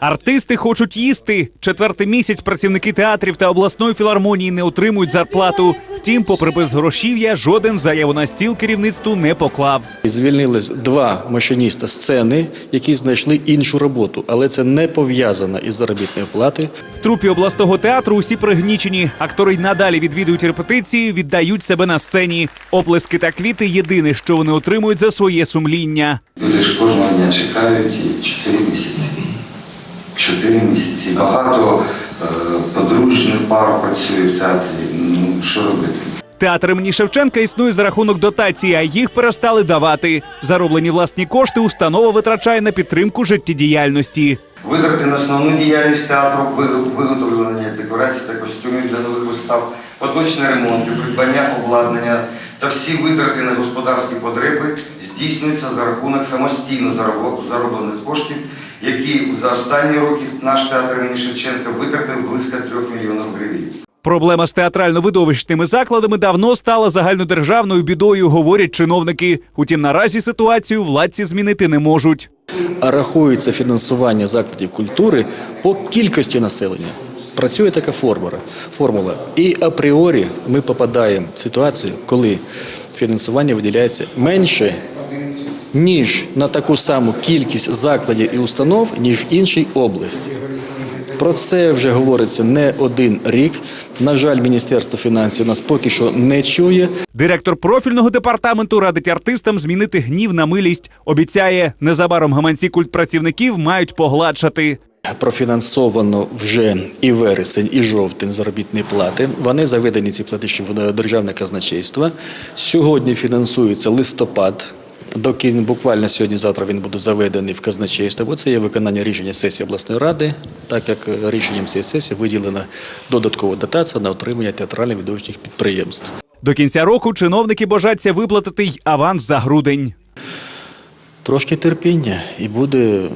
Артисти хочуть їсти. Четвертий місяць працівники театрів та обласної філармонії не отримують зарплату. Втім, попри безгрошів'я, жоден заяву на стіл керівництву не поклав. Звільнились два машиніста сцени, які знайшли іншу роботу, але це не пов'язано із заробітною плати. В трупі обласного театру усі пригнічені. Актори й надалі відвідують репетиції, віддають себе на сцені. Оплески та квіти єдине, що вони отримують за своє сумління. Люди ж кожного дня чекають і 4 місяці. 4 місяці. Багато е, подружних пар працює в театрі. Ну, що робити? Театр імені Шевченка існує за рахунок дотації, а їх перестали давати. Зароблені власні кошти установа витрачає на підтримку життєдіяльності. Витрати на основну діяльність театру, ви- виготовлення декорацій та костюмів для нових вистав, поточний ремонт, придбання обладнання та всі витрати на господарські потреби здійснюються за рахунок самостійно зароблених коштів, які за останні роки наш театр імені Шевченка витратив близько 3 мільйонів гривень. Проблема з театрально-видовищними закладами давно стала загальнодержавною бідою, говорять чиновники. Утім, наразі ситуацію владці змінити не можуть. А рахується фінансування закладів культури по кількості населення. Працює така формула. формула. І апріорі ми попадаємо в ситуацію, коли фінансування виділяється менше, ніж на таку саму кількість закладів і установ, ніж в іншій області. Про це вже говориться не один рік. На жаль, Міністерство фінансів нас поки що не чує. Директор профільного департаменту радить артистам змінити гнів на милість. Обіцяє, незабаром гаманці культпрацівників мають погладшати. Профінансовано вже і вересень, і жовтень заробітні плати. Вони заведені ці платежі в державне казначейство. Сьогодні фінансується листопад. До кін- буквально сьогодні-завтра він буде заведений в казначейство, бо це є виконання рішення сесії обласної ради, так як рішенням цієї сесії виділена додаткова дотація на отримання театральних відовищних підприємств. До кінця року чиновники бажаться виплатити й аванс за грудень. Трошки терпіння і буде